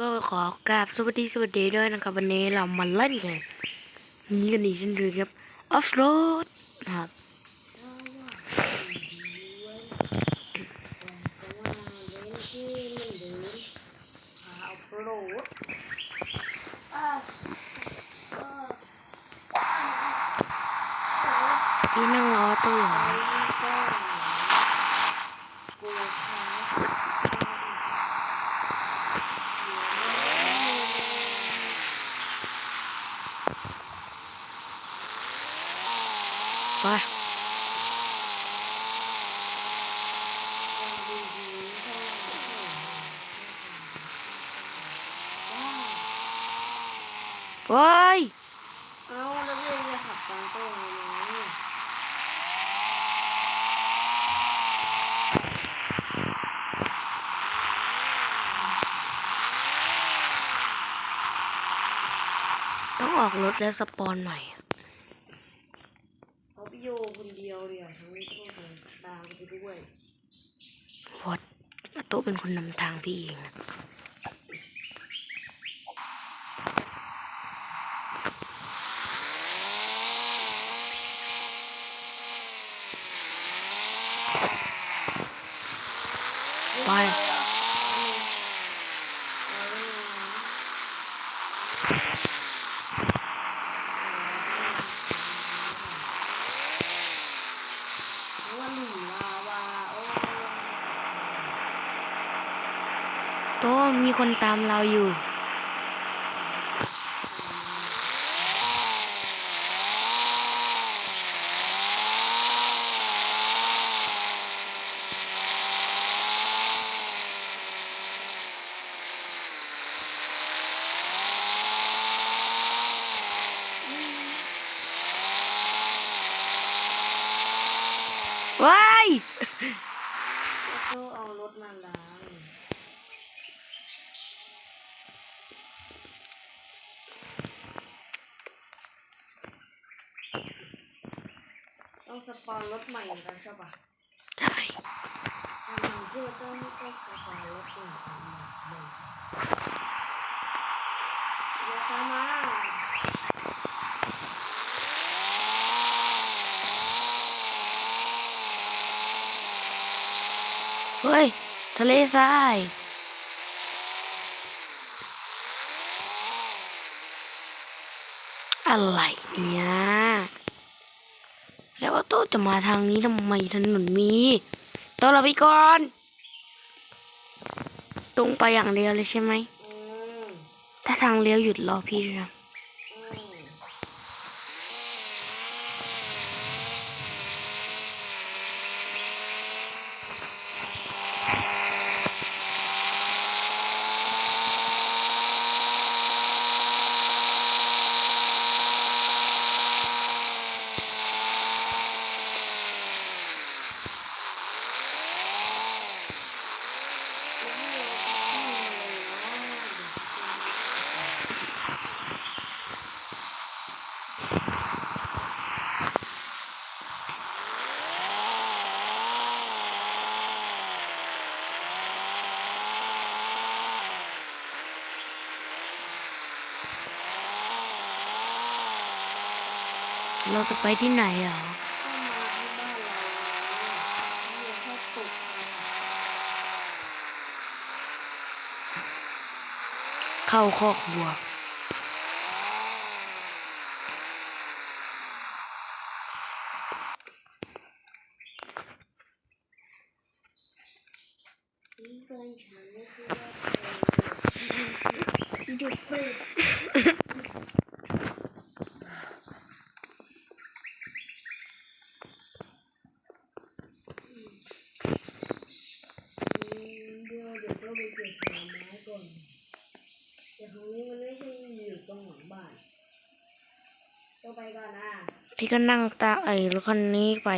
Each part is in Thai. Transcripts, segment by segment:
ก็ขอกราบสวัสดีสวัสดีด้วยนะครับ วันนี้เรามาเล่นเกมนี้กันอีกเช่นเคยครับออฟโรดนะครับพี่นั่งรอตัวอยู่นะ ไปไปเอาแล้วพี่จะขับตามตัวยังไงต้องออกรถแล้วสปอนใหม่อะ เขาพี่โยคนเดียวเลยอะทั้งนี้ต้องเดินตามไป ด้วยวอดโต้เป็นคนนำทางพี่เองนะไป ว่าหนุ่มลาวาโอ้ โต้มี คนตามเราอยู่ ว้าย ก็เอารถมาล้าง ต้องสปอนรถใหม่กันใช่ปะได้ทำไมพี่ต้องต้องสปอนรถใหม่กันเลยเดี๋ยวตามมาเฮ้ย ทะเลทรายอะไรเนี่ย แล้วว่าโต๊ะ จะมาทางนี้ทำไมถนนมีตัวเราไปก่อน ตรงไปอย่างเดียวเลยใช่ไหมอืมถ้าทางเลี้ยวหยุดรอพี่ด้วยนะ เราจะไปที่ไหนอะก็มาที่บ้านเราเนี่ยชอบตกเข้าคอกวัว นี่เพื่อนฉันนี่คือหยุดเพื่อนเดี๋ยวเดี๋ยวเราไปเก็บผลไม้ก่อนแต่ตรงนี้มันไม่ใช่อยู่ต รงหลังบ้านก็ไปก่อนนะพี่ก็นั่งตาไอ้รถคันนี้ไป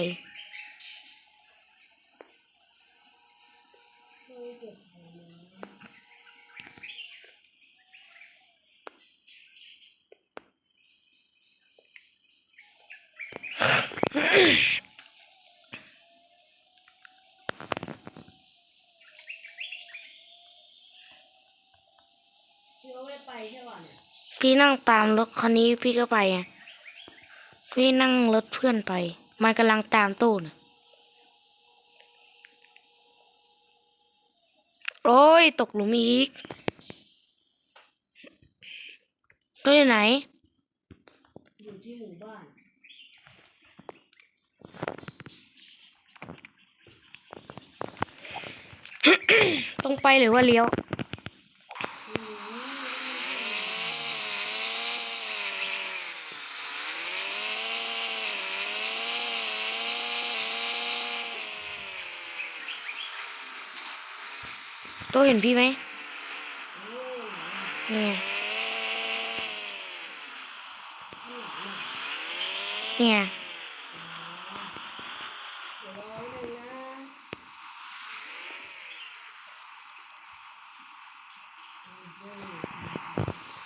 พี่นั่งตามรถคันนี้พี่ก็ไปไงพี่นั่งรถเพื่อนไป มันกำลังตามตู้น่ะโอ้ย ตกหลุมอีกตู้อยู่ไหน อยู่ที่หมู่บ้าน ต้องไปหรือว่าเลี้ยว เห็นพี่ไหมเนี่ยเนี่ย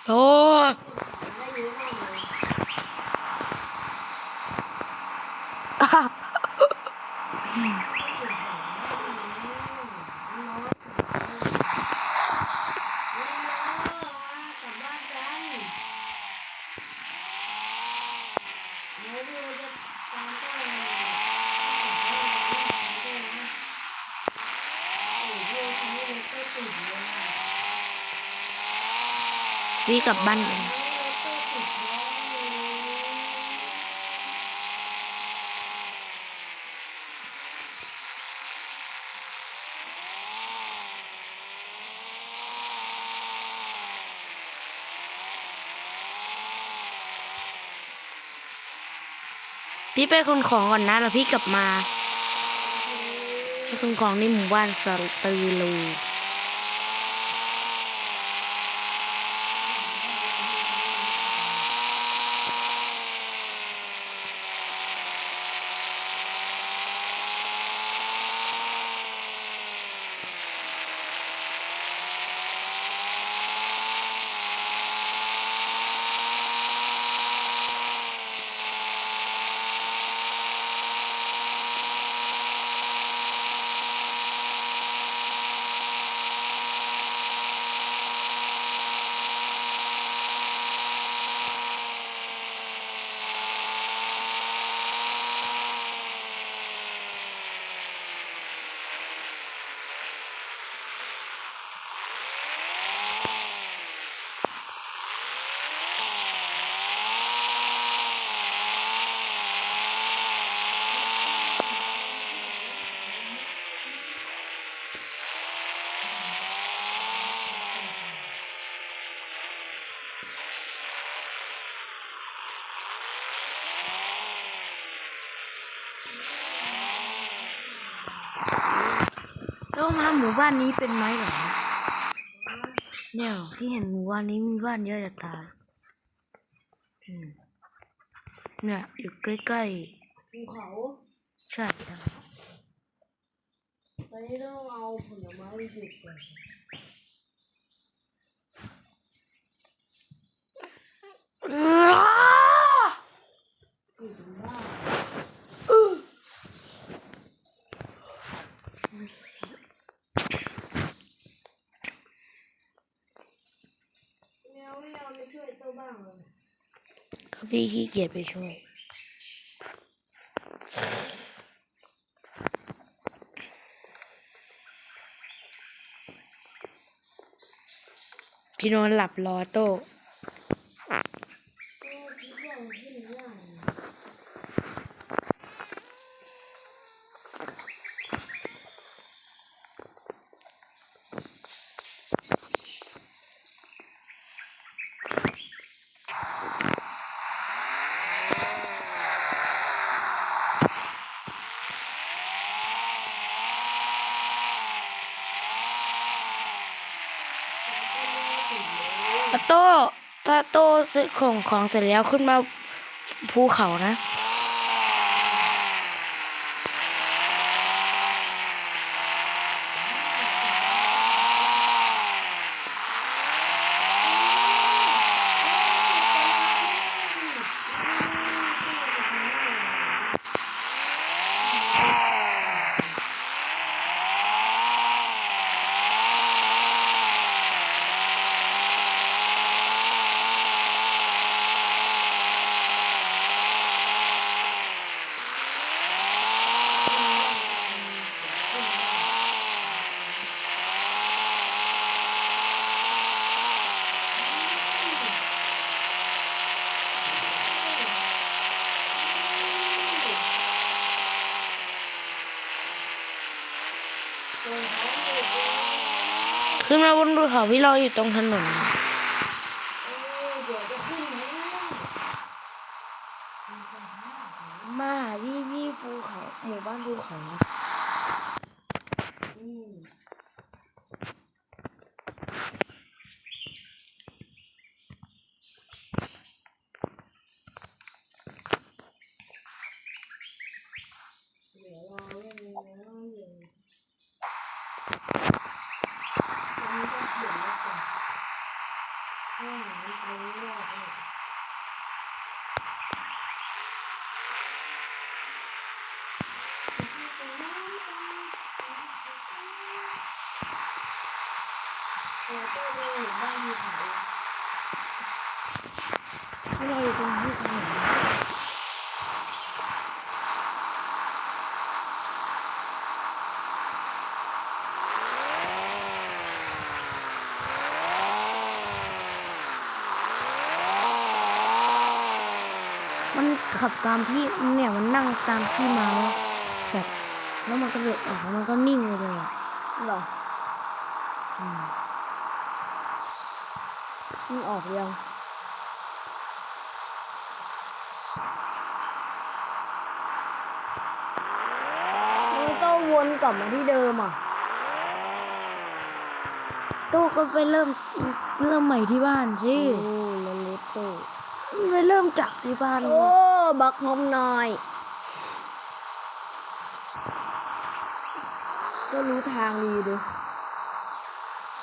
โอ้โห โอ้ ได้เยอะมากเลย อะ พี่กลับบ้านกันพี่ไปคนของก่อนนะแล้วพี่กลับมาไปคนของในหมู่บ้านสตือลู แล้วมาหมู่บ้านนี้เป็นไหมเหรอเนี่ยที่เห็นหมู่บ้านนี้มีบ้านเยอะจะตายอืมเนี่ยอยู่ใกล้ภูเขาๆใช่ใช่ตอนนี้ต้องเอาผลไม้ไปเก็บก่อนอยู่ตรงบ้านแมวไม่ยอมไปช่วยเจ้าบ้างเลย ก็ พี่ขี้เกียจไปช่วยพี่นอนหลับรอโต้ ก็คิดว่ามันขึ้นง่ายนะ ถ้าโต้ถ้าโต้ ซื้อของของเสร็จแล้วขึ้นมาภูเขานะ ขึ้นมาบนภูเขาพี่รออยู่ตรงถนนมาพี่พี่ภูเขาหมู่บ้านภูเขาอืมเดี๋ยวรอเล่นแล้วอยู่อันนี้ก็เขียนไว้ก่อนข้างหลังไปเรื่อยๆ เออก็เลยเห็นบ้านมีเขาพี่รออยู่ตรงภูเขามันขับตามพี่เนี่ยมันนั่งตามพี่มาแล้วแบบแล้วมันก็เดินออกแล้วมันก็นิ่งไปเลยอะเหรอ อืม มึงออกยังมึงต้องวนกลับมาที่เดิมอะโต้ก็ไปเริ่มเริ่มใหม่ที่บ้านสิโอ้แล้วรถตู้ไปเริ่มจากที่บ้านโอ้บักฮอมหน่อย ก็รู้ทางดีดู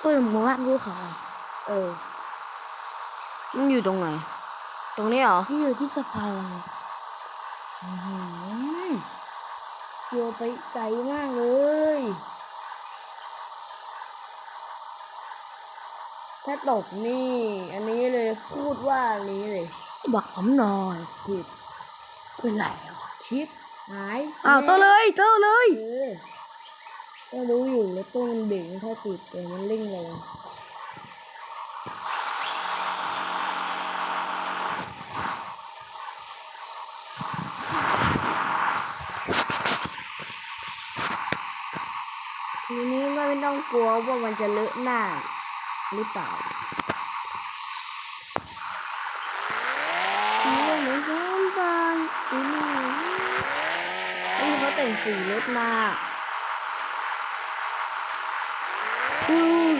ก็หมู่บ้านภูเขาอะเออ มันอยู่ตรงไหน ตรงนี้เหรอที่อยู่ที่สะพานอะอืมโยไปไกลมากเลย ถ้าตกนี่ อันนี้เลยพูดว่าอันนี้เลย บอกผมหน่อยผิดเป็นไรอะชิปหายอ้าวโต้เลยโต้เลย เออก็รู้อยู่แล้วตู้มันเบ่งไม่ค่อยติดแต่มันเร่งแรงทีนี้ก็ไม่ ต้องกลัวว่ามันจะเลอะหน้า หรือเปล่าทีนี้เหมือนกันบานทีนี้นี่เขาแต่งสีรถมาอืม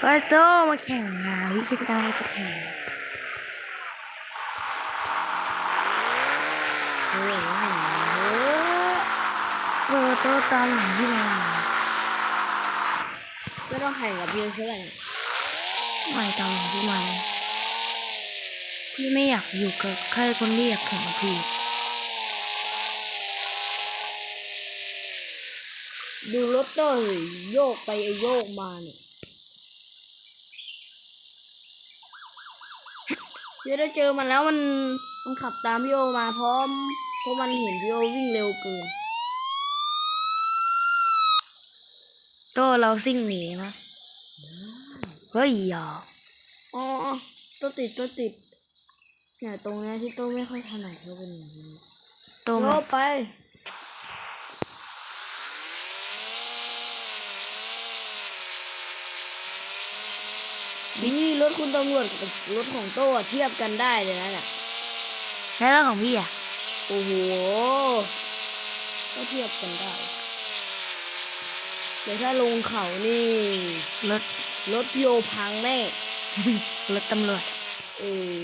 ไปโต้มาแข่งงานพี่คิดตังค์จะแข่งเฮ้ยเฮ้ยเออโต้ตามหลังพี่มา ไม่ต้องแข่งกับพี่ใช่ไหมไม่ตามหลังพี่มาเลยพี่ไม่อยากอยู่กับใครคนที่อยากแข่งกับพี่ ดูรถเตอร์สิโยกไปโยกมาเนี่ยเดี๋ยวได้เจอมันแล้วมันมันขับตามพี่โอมาพร้อมเพราะมันเห็นพี่โอวิ่งเร็วเกิน โต้เราซิ่งหนีนะเฮ้ยอย่าอ๋อตัวติดตัวติดเนี่ยตรงเนี้ยที่โต้ไม่ค่อยถนัดเขาเป็นอย่างนี้โต้โยมากไปนี่รถคุณตำรวจกับรถของโต้อะเทียบกันได้เลยนะเนี่ยแล้วรถของพี่อะ โอ้โห ก็เทียบกันได้ เดี๋ยวถ้าลงเขานี่รถรถพี่โอพังแน่รถตำรวจเออ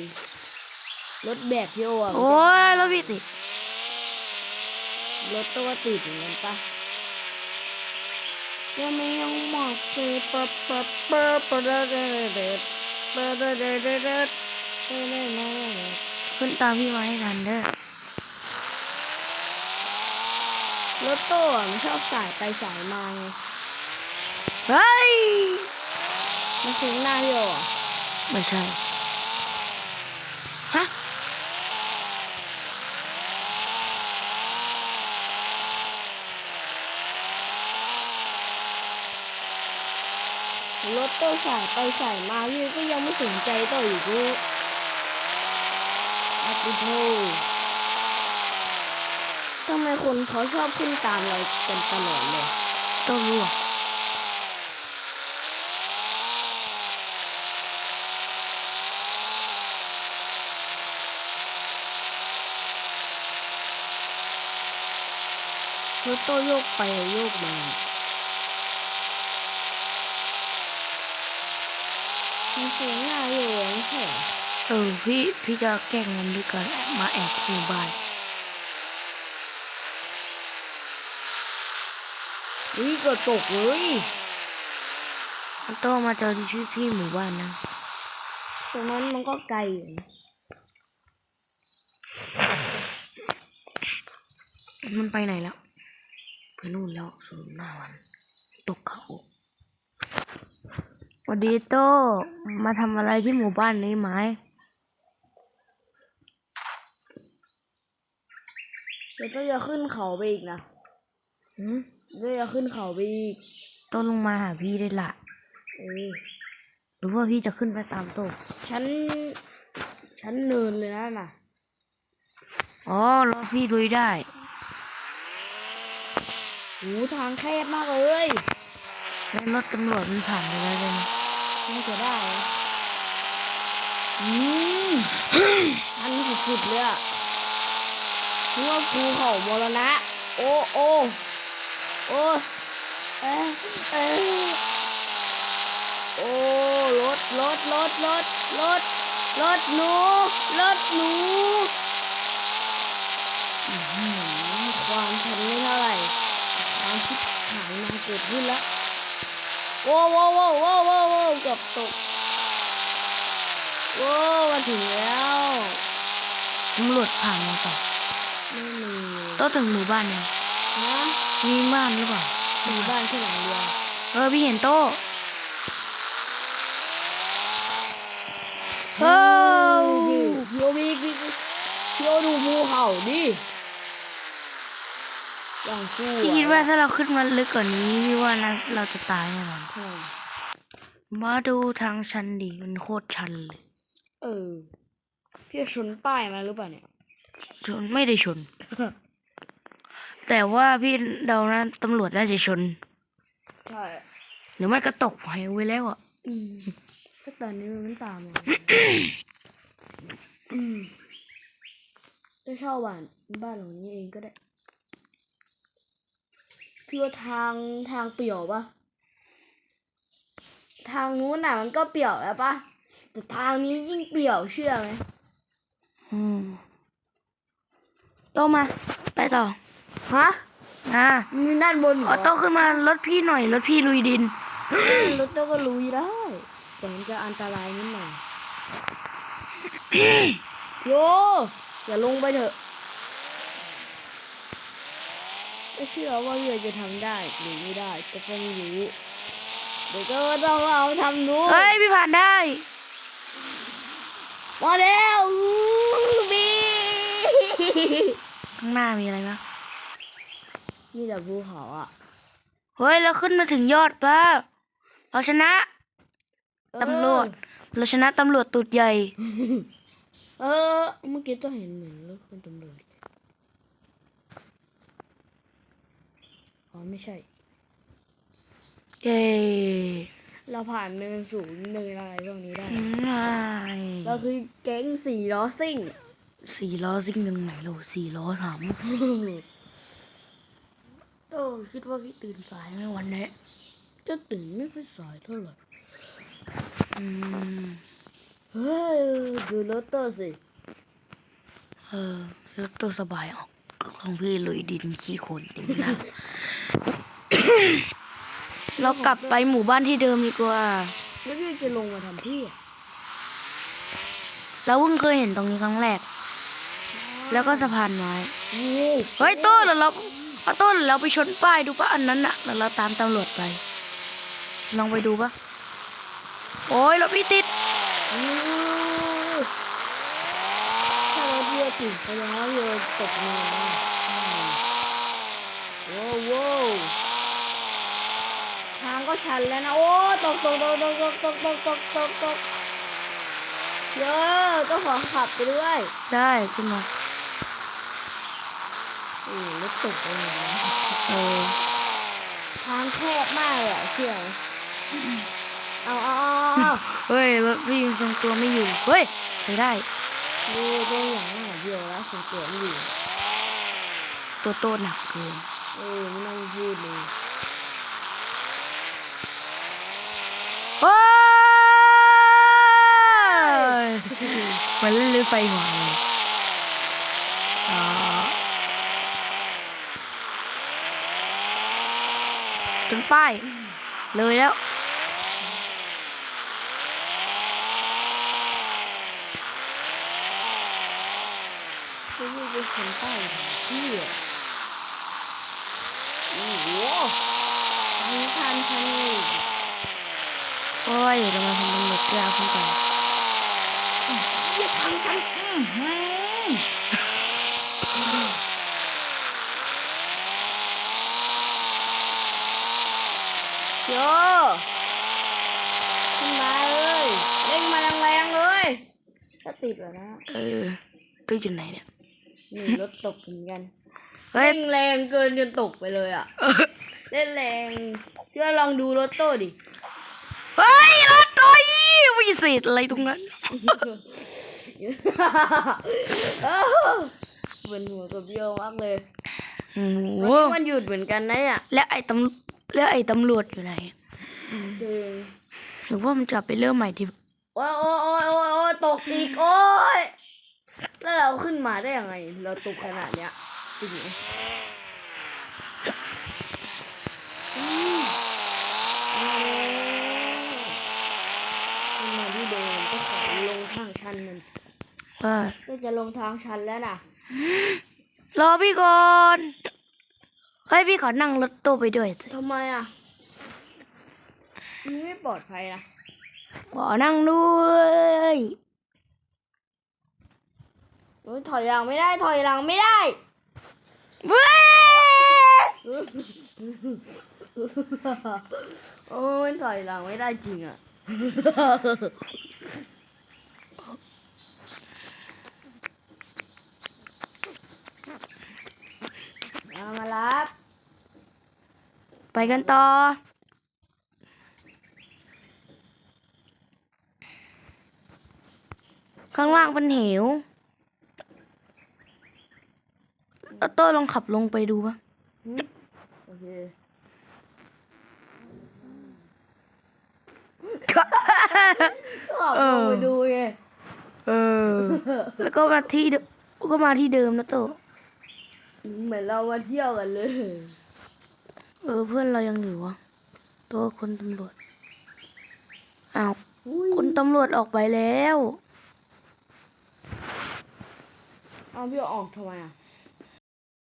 รถแบกพี่โออะโอ้ยรถพี่ติดรถตัวติดเหมือนกันปะจะไม่ยังมอเซปะปะปะปะเดเดเดปะเดเดเดเดเดเดเดขึ้นตามพี่มาให้ทันเด้อรถโต้อะมันชอบสายไปสายมาไง เฮ้ย มันซึ้งหน้าพี่โออะไม่ใช่ ฮะ รถโต้สายไปสายมาพี่ก็ยังไม่สนใจโต้อีกเลยอาติโททำไมคนเขาชอบขึ้นตามเรากันตลอดเลยโต้รู้อะ รถโต้โยกไปโยกมามีเสียงหน้าอยู่ไม่ใช่เหรอเออพี่พี่จะแกล้งมันด้วยกันมาแอบที่หมู่บ้านอุ้ยก็ตกเลยมันโตมาเจอที่พี่พี่หมู่บ้านนะ ตรงนั้นมันก็ไกลอยู่นะมันไปไหนแล้ว ไปนู่นแล้วสูนหน้าวันตกเขาสวัสดีโตมาทำอะไรที่หมู่บ้านนี้ไหมเดี๋ยวก็จะขึ้นเขาไปอีกนะหืมเดี๋ยวจะขึ้นเขาไปอีกโตลงมาหาพี่ได้ละเออหรือว่าพี่จะขึ้นไปตามโตฉัน ฉันเนินเลยนะน่ะ อ๋อรถพี่ลุยได้ หูทางแคบมากเลยแล้วรถตำรวจมันผ่านไปแล้วเลยนะน่าจะได้นะอืมชันสุดๆเลยอะนึกว่าภูเขามรณะ โอ้โอ้โอ้เอ๊ะเอ๊ะโอ้รถรถรถรถรถรถหนูรถหนูอื้อหือความชันไม่เท่าไหร่ความคิด หายมาเกิดขึ้นแล้วโว้โว้โว้โว้โว้โว้เกือบตกโอ้มาถึงแล้วตำรวจผ่านมาต่อไม่มีโตถึงหมู่บ้านยังนะมีบ้านหรือเปล่ามีบ้านแค่หลังเดียวเออพี่เห็นโตเออพี่โอมีพี่พี่โอดูภูเขาดิ อย่างสู้พี่คิดว่าถ้าเราขึ้นมาลึกกว่านี้พี่ว่านะเราจะตายแน่นอนทำไมมาดูทางชันดิมันโคตรชันเลย เออ พี่ชนป้ายมาหรือเปล่าเนี่ย ชนไม่ได้ชน แต่ว่าพี่เดานะตำรวจน่าจะชน ใช่ หรือไม่ก็ตกเหวไว้แล้วอะอืมก็ตอนนี้มันตามมาอืมจะเช่าบ้านบ้านหลังนี้เองก็ได้ พี่ว่าทางทางเปี่ยวปะทางนู้นน่ะมันก็เปี่ยวแล้วปะแต่ทางนี้ยิ่งเปี่ยวเชื่อไหมอืมโตมา ไปต่อฮะนะมีด้านบนเหรเอาโตขึ้นมารถพี่หน่อยรถพี่ลุยดิน รถเจ้าก็ลุยได้แต่มันจะอันตรายนิดหน่อยโยอย่าลงไปเถอะ ไม่เชื่อว่าเรือจะทำได้หรือไม่ได้ก็ไม่รู้เดี๋ยวก็ต้องเอาทำดูเฮ้ยพี่ผ่านได้ มาแล้วอู้บีข้างหน้ามีอะไรมั้ยนี่แหละภูเขาอะ เฮ้ยเราขึ้นมาถึงยอดป่ะเราชนะตำรวจเราชนะตำรวจตูดใหญ่ เออ เมื่อกี้ต้องเห็นเหมือนรถเป็นตำรวจเลย อ๋อไม่ใช่เย้เราผ่านเนินสูงเนินอะไรพวกนี้ได้ง่ายเราคือแก๊งสี่ล้อซิ่งสี่ล้อซิ่งยังไงเราสี่ล้อถามโอ้คิดว่าพี่ตื่นสายไหมวันนี้จะตื่นไม่ค่อยสายเท่าไหร่อืมเฮ้ยดูรถเตอร์สิ เออแล้วตัวสบายออก ของพี่ลุยดินขี้โคลนเต็มหน้าเรากลับไปหมู่บ้านที่เดิมดีกว่า แล้วพี่จะลงมาทำเพี่อเราเพิ่งเคยเห็นตรงนี้ครั้งแรก แล้วก็สะพานไม้โอ้เฮ้ยโต้เดี๋ยวเราเอาโต้เดี๋ยวเราไปชนป้ายดูปะอันนั้นอะแล้วเราตามตำรวจไป ลองไปดูปะโอ้ยรถพี่ติด โอ้ถ้ ปิดไปแล้วเรือตกเนินโว้วโว้วทางก็ชันแล้วนะ โอ้ตกตกตกตกตกตกตกตกตกตกเยอะต้องขอขับไปด้วย ได้ขึ้นมาโอ้รถตกไปหมดแล้วเออทางแคบมากเลยอะเชื่อไหมเอาเอาเอาเอาเฮ้ยรถพี่ยังทรงตัวไม่อยู่ เฮ้ยไปได้ดูตัวอย่างหน่อย เดียวแล้วสังเกตไม่อยู่ตัวโตหนักเกินอเออไม่ต้องพูดเลยเฮ้ยเหมันเล่นรถไฟหัวเลยอ่าถึงป้าย เลยแล้ว ไม่รู้เป็น คนใต้ที่อะโอ้โหมีทานชันเลยเพราะว่าอยู่ตรงนั้นมันเหมือนกล้าขึ้นไปอย่าทำฉันอืมหืมโยขึ้นมาเลยเร่งมาแรงๆเลยถ้าติดแล้วนะ เออตู้อยู่ไหนเนี่ย นี่รถตกเหมือนกันเฮ้ยเร่งแรงเกินจนตกไปเลยอะ เล่นแรงเพื่อลองดูรถโต้ดิ เฮ้ยรถตัวยี่วิเศษอะไรตรงนั้นเป็นหัวกับเบี้ยวมากเลยโอ้โหวันนี้วันหยุดเหมือนกันนะเนี่ยแล้วไอ้ตำแล้วไอ้ตำรวจอยู่ไหนเดินหรือว่ามันจะไปเริ่มใหม่ที่โอ้ยโอ้ยโอ้ยโอ้ยโอ้ยตกอีกโอ้ย แล้วเราขึ้นมาได้ยังไง เราตกขนาดเนี้ยจริงไหมอืมขึ้นมาที่เดิมก็ขอลงทางชันมันว่าก็จะลงทางชันแล้วนะรอพี่ก่อนเฮ้ยพี่ขอนั่งรถตู้ไปด้วยสิทำไมอะมันไม่ปลอดภัยนะขอนั่งด้วยโอ้ย ถอยหลังไม่ได้ ถอยหลังไม่ได้เว้ยโอ้ยถอยหลังไม่ได้จริงอะเอามารับ ไปกันต่อข้างล่างเป็นเหว เอโต้ลองขับลงไปดูปะโอเคออกลงไปดูไงเออ แล้วก็มาที่เดิมก็มาที่เดิมนะโตเหมือนเรามาเที่ยวกันเลย เออเพื่อนเรายังอยู่วะตัวคนตำรวจอ้าวคนตำรวจออกไปแล้ว เอาพี่ออกทำไมอะ